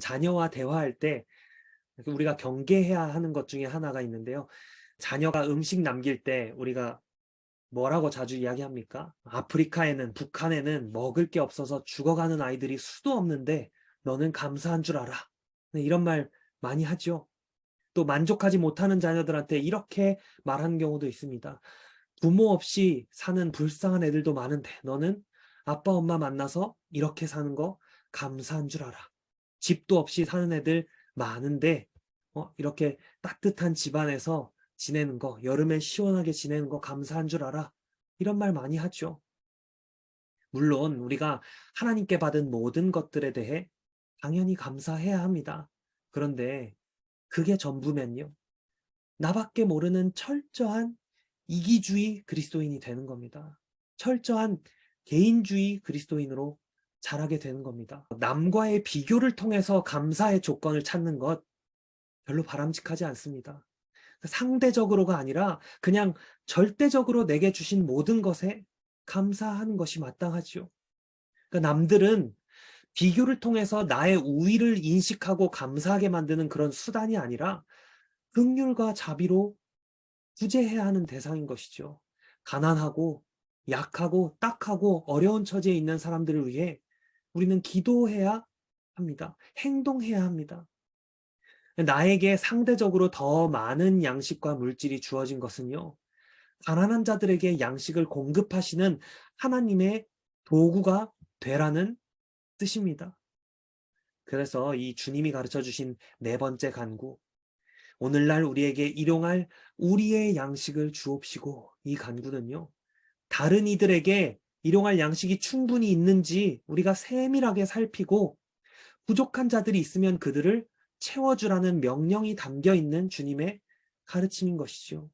자녀와 대화할 때 우리가 경계해야 하는 것 중에 하나가 있는데요. 자녀가 음식 남길 때 우리가 뭐라고 자주 이야기합니까? 아프리카에는, 북한에는 먹을 게 없어서 죽어가는 아이들이 수도 없는데 너는 감사한 줄 알아. 네, 이런 말 많이 하죠. 또 만족하지 못하는 자녀들한테 이렇게 말하는 경우도 있습니다. 부모 없이 사는 불쌍한 애들도 많은데 너는 아빠 엄마 만나서 이렇게 사는 거 감사한 줄 알아. 집도 없이 사는 애들 많은데 어, 이렇게 따뜻한 집안에서 지내는 거, 여름에 시원하게 지내는 거 감사한 줄 알아. 이런 말 많이 하죠. 물론 우리가 하나님께 받은 모든 것들에 대해 당연히 감사해야 합니다. 그런데 그게 전부면요. 나밖에 모르는 철저한 이기주의 그리스도인이 되는 겁니다. 철저한 개인주의 그리스도인으로 자라게 되는 겁니다. 남과의 비교를 통해서 감사의 조건을 찾는 것 별로 바람직하지 않습니다. 상대적으로가 아니라 그냥 절대적으로 내게 주신 모든 것에 감사하는 것이 마땅하지요. 그러니까 남들은 비교를 통해서 나의 우위를 인식하고 감사하게 만드는 그런 수단이 아니라 긍휼과 자비로 구제해야 하는 대상인 것이죠. 가난하고 약하고 딱하고 어려운 처지에 있는 사람들을 위해 우리는 기도해야 합니다. 행동해야 합니다. 나에게 상대적으로 더 많은 양식과 물질이 주어진 것은요. 가난한 자들에게 양식을 공급하시는 하나님의 도구가 되라는 뜻입니다. 그래서 이 주님이 가르쳐 주신 네 번째 간구. 오늘날 우리에게 일용할 우리의 양식을 주옵시고 이 간구는요. 다른 이들에게 일용할 양식이 충분히 있는지 우리가 세밀하게 살피고 부족한 자들이 있으면 그들을 채워주라는 명령이 담겨 있는 주님의 가르침인 것이죠.